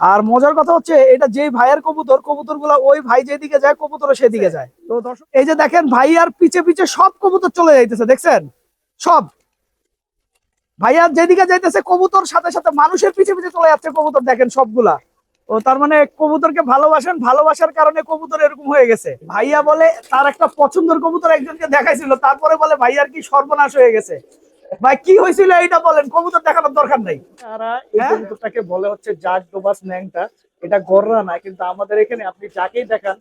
আর মজার কথা হচ্ছে, এটা যে ভাইয়ের কবুতর কবুতরগুলা ওই ভাই যেদিকে যায় কবুতর সেদিকে যায়। তো দর্শক, এই যে দেখেন, ভাই আর পিছে পিছে সব কবুতর চলে যাইতেছে, দেখছেন? সব। ভাইয়া যেদিকে যাইতেছে, কবুতর সাথে সাথে মানুষের পিছে পিছে চলে যাচ্ছে কবুতর, দেখেন সবগুলা। ও তার মানে কবুতরকে ভালোবাসেন, ভালোবাসার কারণে কবুতর এরকম হয়ে গেছে। ভাইয়া বলে, তার একটা পছন্দের কবুতর একজনকে দেখাইছিল, তারপরে বলে, ভাইয়ার কি সর্বনাশ হয়ে গেছে? ভাই কি হয়েছিল এইটা বলেন? কবুতর দেখানোর দরকার নাই। তারা এই হ্যাঁ? কবুতরটাকে বলে হচ্ছে জাগ ডোবাস ন্যাংটা। এটা গররা না কিন্তু আমাদের এখানে আপনি যাকেই দেখান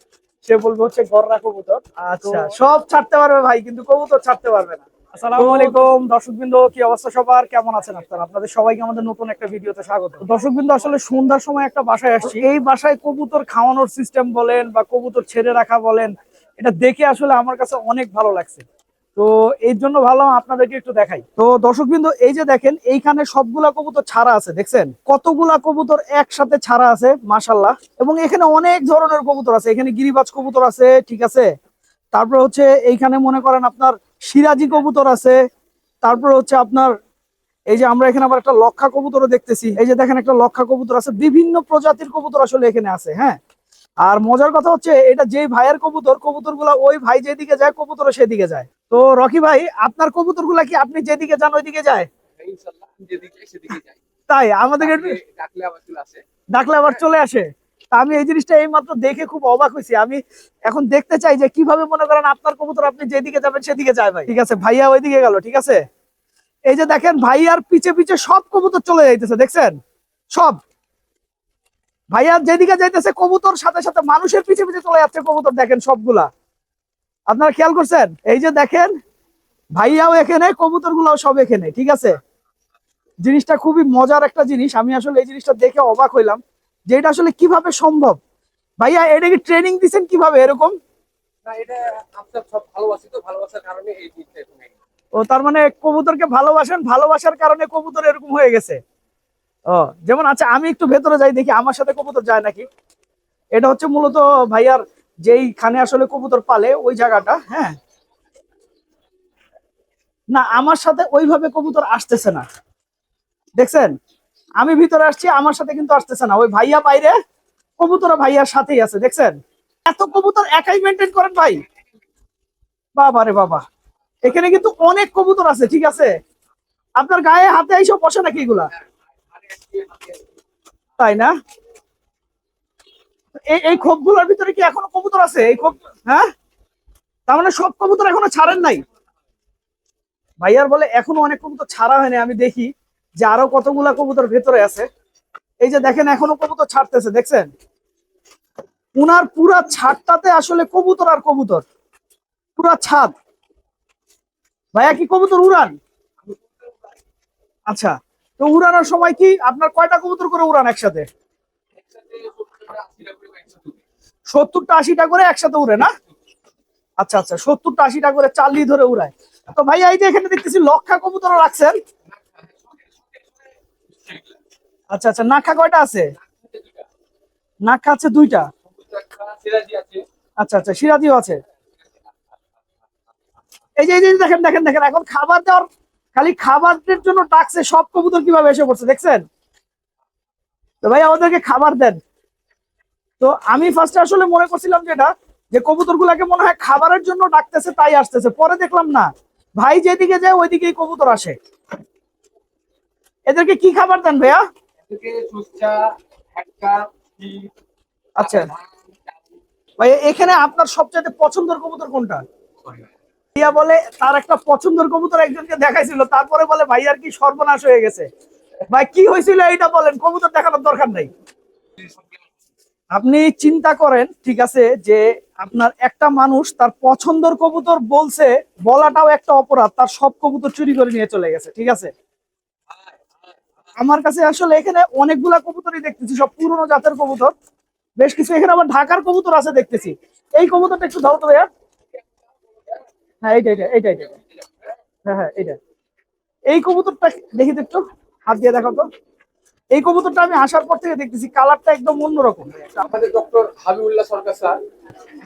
সে বলবে হচ্ছে গররা কবুতর। আচ্ছা সব ছাড়তে পারবে ভাই কিন্তু কবুতর ছাড়তে পারবে না। আসসালামু আলাইকুম। দর্শকবৃন্দ কি অবস্থা সবার? কেমন আছেন আপনারা? আপনাদের সবাইকে আমাদের নতুন একটা ভিডিওতে স্বাগত। দর্শকবৃন্দ আসলে সন্ধ্যার সময় একটা বাসায় আসছি। এই বাসায় কবুতর খাওয়ানোর সিস্টেম বলেন বা কবুতর ছেড়ে রাখা বলেন এটা দেখে আসলে আমার কাছে অনেক ভালো লাগছে। তো এর জন্য ভালো আপনাদেরকে একটু দেখাই। তো দর্শকবৃন্দ, এই যে দেখেন, এইখানে সবগুলা কবুতর ছাড়া আছে, দেখছেন? কতগুলা কবুতর একসাথে ছাড়া আছে মাশাল্লাহ এবং এখানে অনেক ধরনের কবুতর আছে। এখানে গিরিবাজ কবুতর আছে, ঠিক আছে? তারপর হচ্ছে এইখানে মনে করেন আপনার সিরাজি কবুতর আছে। তারপর হচ্ছে আপনার এই যে আমরা এখানে আবার একটা লক্ষা কবুতরও দেখতেছি। এই যে দেখেন একটা লক্ষা কবুতর আছে। বিভিন্ন প্রজাতির কবুতর আসলে এখানে আছে হ্যাঁ? আর মজার কথা হচ্ছে, এটা যে ভাইয়ের কবুতর কবুতর ওই ভাই যেদিকে যায় কবুতর সেদিকে যায়। তো রকি ভাই আপনার কবুতরগুলা কি আপনি যেদিকে যান ওইদিকে যায়? তাই আমাদের ডাকলে আবার চলে আসে। আমি এই জিনিসটা এই মাত্র দেখে খুব অবাক হয়েছি। আমি এখন দেখতে চাই যে কীভাবে মনে করেন আপনার কবুতর আপনি যেদিকে যাবেন সেদিকে যায় ভাই। ঠিক আছে ভাইয়া ওইদিকে গেল ঠিক আছে? এই যে দেখেন ভাইয়ার পিছে পিছে সব কবুতর চলে যাইতেছে দেখছেন? সব। ভাইয়া যেদিকে যাইতেছে কবুতর সাথে সাথে মানুষের পিছে পিছে চলে যাচ্ছে কবুতর দেখেন সবগুলা। আপনারা খেয়াল করছেন? এই যে দেখেন ভাইয়াও এখানে কবুতর গুলাও সব এখানে ঠিক আছে? জিনিসটা খুবই মজার একটা জিনিস। আমি আসলে এই জিনিসটা দেখে অবাক হইলাম যে এটা আসলে কীভাবে সম্ভব? ভাইয়া এটা কি ট্রেনিং দিচ্ছেন কীভাবে এরকম। ও তার মানে কবুতরকে ভালোবাসেন ভালোবাসার কারণে কবুতর এরকম হয়ে গেছে। ও যেমন আচ্ছা আমি একটু ভেতরে যাই দেখি আমার সাথে কবুতর যায় নাকি? এটা হচ্ছে মূলত ভাইয়ার যেই খানে আসলে কবুতর পালে, ওই জায়গাটা হ্যাঁ। না, আমার সাথে ওইভাবে কবুতর আসতেছে না। দেখছেন? আমি ভিতরে আসছি, আমার সাথে কিন্তু আসতেছে না। ওই ভাইয়া বাইরে কবুতর ভাইয়ার সাথেই আছে, দেখছেন? এত কবুতর একাই মেনটেন করেন ভাই? বাবা রে বাবা। এখানে কিন্তু অনেক কবুতর আছে, ঠিক আছে? আপনার গায়ে হাতে এইসব বসে নাকি এগুলা? তাই না? এই খোপগুলোর ভিতরে কি এখনও কবুতর আছে? এই খোপ হ্যাঁ? তার মানে সব কবুতর এখনও ছাড়েন নাই? ভাইয়ার বলে এখনও অনেক কবুতর ছাড়া হয়নি, আমি দেখি যে আরও কতগুলা কবুতর ভেতরে আছে। এই যে দেখেন, এখনও কবুতর ছাড়তেছে, দেখছেন? উনার পুরা ছাদটাতে আসলে কবুতর আর কবুতর। পুরা ছাদ। ভাইয়া, কি কবুতর উড়ান? আচ্ছা তো উড়ানোর সময় কি আপনার কয়টা কবুতর করে উড়ান একসাথে? সত্তরটা, আশিটা করে একসাথে উড়ে না? আচ্ছা আচ্ছা সত্তরটা আশিটা করে চাল্লি ধরে উড়ায়। তো ভাইয়া এই যে এখানে দেখতেছি লক্ষা কবুতর রাখছেন। আচ্ছা আচ্ছা নাখা কয়টা আছে? নাখা আছে দুইটা? আচ্ছা আচ্ছা সিরাজিও আছে। এই যে এই যে দেখেন দেখেন দেখেন এখন খাবার দেওয়ার খালি খাবারের জন্য ডাকছে সব কবুতর কীভাবে এসে পড়ছে দেখছেন? তো ভাই আমাদেরকে খাবার দেন। তো আমি ফার্স্টে আসলে মনে করছিলাম যেটা যে কবুতর গুলাকে মনে হয় খাবারের জন্য ডাকতেছে তাই আসতেছে। পরে দেখলাম না। ভাই যেদিকে যায় ওইদিকেই কবুতর আসে। এদেরকে কি খাবার দেন ভাইয়া? আচ্ছা। ধান, চাল, ভাই এখানে আপনার সবচেয়ে পছন্দের কবুতর কোনটা। ভাইয়া বলে তার একটা পছন্দের কবুতর একজনকে দেখাইছিল। তারপরে বলে ভাইয়ার কি সর্বনাশ হয়ে গেছে? ভাই কি হয়েছিল এইটা বলেন? কবুতর দেখানোর দরকার নাই। আপনি চিন্তা করেন, ঠিক আছে, যে আপনার একটা মানুষ তার পছন্দের কবুতর বলছে, বলাটাও একটা অপরাধ, তার সব কবুতর চুরি করে নিয়ে চলে গেছে, ঠিক আছে? আমার কাছে আসলে এখানে অনেকগুলা কবুতরই দেখতেছি, সব পুরনো জাতের কবুতর, বেশ কিছু এখানে আবার ঢাকার কবুতর আছে দেখতেছি। এই কবুতরটা একটু দাও তো ভাইয়া। হ্যাঁ এইটা এইটা এইটা এইটা। হ্যাঁ হ্যাঁ এইটা। এই কবুতরটা দেখি তো একটু, হাত দিয়ে দেখো তো। এই কবুতরটা আমি আসার পর থেকে দেখতেছি কালারটা একদম অন্যরকম। আমাদের ডক্টর হাবিবুল্লাহ সরকার স্যার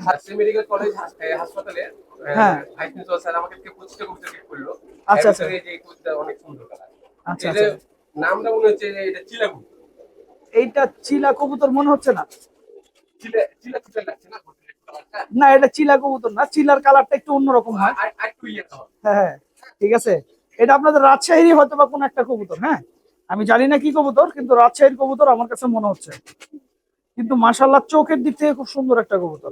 হাসি মেডিকেল কলেজ হাসপাতালে হ্যাঁ। ভাইস প্রিন্সিপাল স্যার আমাকে করল। আচ্ছা, এর আচ্ছা। এই যে অনেক সুন্দর কালার। আচ্ছা আচ্ছা। নামটা মনে হচ্ছে এটা চিলাগু এইটা চিলা কবুতর মনে হচ্ছে না? চিলে চিলে চিলে লাগছে না না এটা চিলা কবুতর না চিলার কালারটা একটু অন্যরকম হয়। ইয়ে হ্যাঁ হ্যাঁ ঠিক আছে। এটা আপনাদের রাজশাহীরই হয়তো বা কোনো একটা কবুতর হ্যাঁ? আমি জানি না কি কবুতর কিন্তু রাজশাহীর কবুতর আমার কাছে মনে হচ্ছে। কিন্তু মাশাল্লাহ চোখের দিক থেকে খুব সুন্দর একটা কবুতর।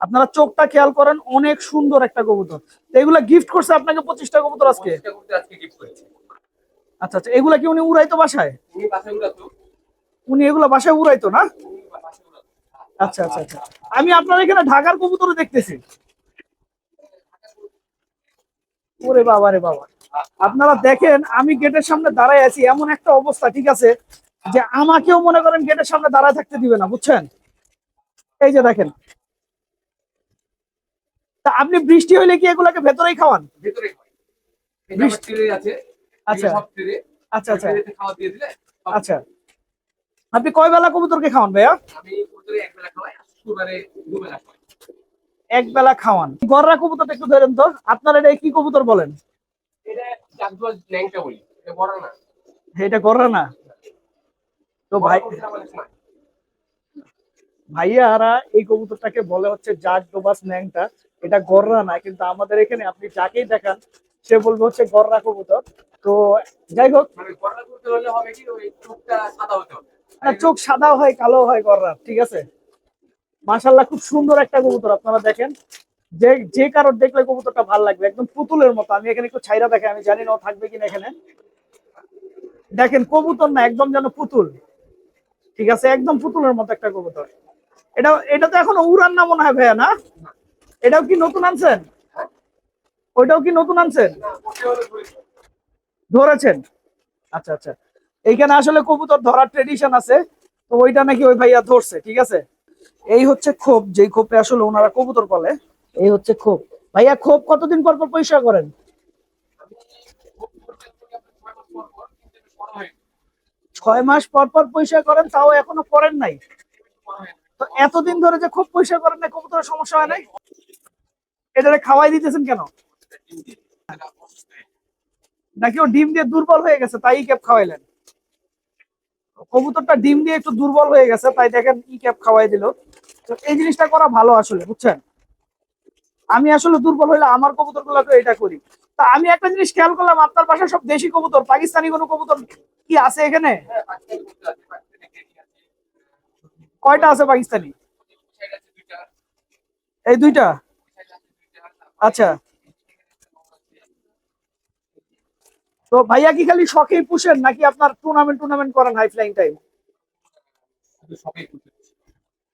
আপনারা চোখটা খেয়াল করেন অনেক সুন্দর একটা কবুতর। এগুলা গিফট করছে আপনাকে পঁচিশটা কবুতর আজকে? আচ্ছা আচ্ছা এগুলা কি উনি উড়াইতো বাসায়? উনি এগুলা বাসায় উড়াইতো না? আচ্ছা আচ্ছা আচ্ছা। আমি আপনার এখানে ঢাকার কবুতরও দেখতেছি। ওরে বাবা রে বাবা। আপনারা দেখেন আমি গেটের সামনে দাঁড়ায় আছি এমন একটা অবস্থা ঠিক আছে? যে আমাকেও মনে করেন গেটের সামনে দাঁড়ায় থাকতে দিবে না বুঝছেন? এই যে দেখেন। তা আপনি বৃষ্টি হইলে কি এগুলাকে ভেতরেই খাওয়ান? আচ্ছা। আচ্ছা আচ্ছা। আচ্ছা। আপনি কয় বেলা কবুতরকে খাওয়ান ভাইয়া? এক বেলা এক খাওয়ান। গররা কবুতরটা একটু ধরেন তো। আপনার এটা কি কবুতর বলেন? ল্যাংটা বলি। এটা বড় না। এটা গররা না। তো ভাই ভাইয়ারা এই কবুতরটাকে বলে হচ্ছে জাক ডোবাস ন্যাংটা। এটা গররা না কিন্তু আমাদের এখানে আপনি যাকেই দেখান সে বলবে হচ্ছে গররা কবুতর। তো যাই হোক। মানে না চোখ সাদা হয় কালো হয় গররা ঠিক আছে? মাশাল্লাহ খুব সুন্দর একটা কবুতর আপনারা দেখেন। যে যে কারোর দেখলে কবুতরটা ভালো লাগবে। একদম পুতুলের মতো। আমি এখানে একটু ছাইরা দেখে, আমি জানি না থাকবে কিনা এখানে। দেখেন, কবুতর না, একদম যেন পুতুল। ঠিক আছে, একদম পুতুলের মতো একটা কবুতর। এটা এটা তো এখন উড়ান না মনে হয় ভাইয়া, না? এটাও কি নতুন আনছেন? ওইটাও কি নতুন আনছেন? ধরেছেন। আচ্ছা আচ্ছা। এইখানে আসলে কবুতর ধরার ট্রেডিশন আছে। তো ওইটা নাকি ওই ভাইয়া ধরছে, ঠিক আছে? এই হচ্ছে খোপ। যেই খোপে আসলে ওনারা কবুতর পালে। এই হচ্ছে খোপ ভাইয়া খোপ কতদিন পর পর পরিষ্কার করেন? ছয় মাস পর পর পরিষ্কার করেন, তাও এখনও করেন নাই। তো এতদিন ধরে যে খুব পরিষ্কার করেন না কবুতরের সমস্যা হয় নাই? এটারে খাওয়াই দিতেছেন কেন? এটা নাকি ও ডিম দিয়ে দুর্বল হয়ে গেছে, তাই ক্যাপ খাওয়াইলেন? কবুতরটা ডিম দিয়ে একটু দুর্বল হয়ে গেছে, তাই দেখেন ই ক্যাপ খাওয়াই দিল। তো এই জিনিসটা করা ভালো আসলে, বুঝছেন? আমি আসলে দুর্বল হইলে আমার কবুতর গুলোকে এটা করি। তা আমি একটা জিনিস খেয়াল করলাম, আপনার বাসায় সব দেশি কবুতর, পাকিস্তানি কোনো কবুতর কি আছে এখানে? কয়টা আছে পাকিস্তানি? এই দুইটা? আচ্ছা। তো ভাইয়া কি খালি শখেই পুষেন নাকি আপনার টুর্নামেন্ট টুর্নামেন্ট করেন হাই ফ্লাইং টাইম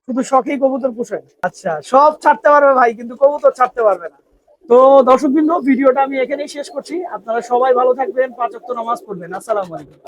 শুধু শখেই কবুতর পুষেন আচ্ছা সব ছাড়তে পারবে ভাই, কিন্তু কবুতর ছাড়তে পারবে না। তো দর্শকবৃন্দ, ভিডিওটা আমি এখানেই শেষ করছি। আপনারা সবাই ভালো থাকবেন পাঁচাত্তর নামাজ পড়বেন। আসসালামু আলাইকুম।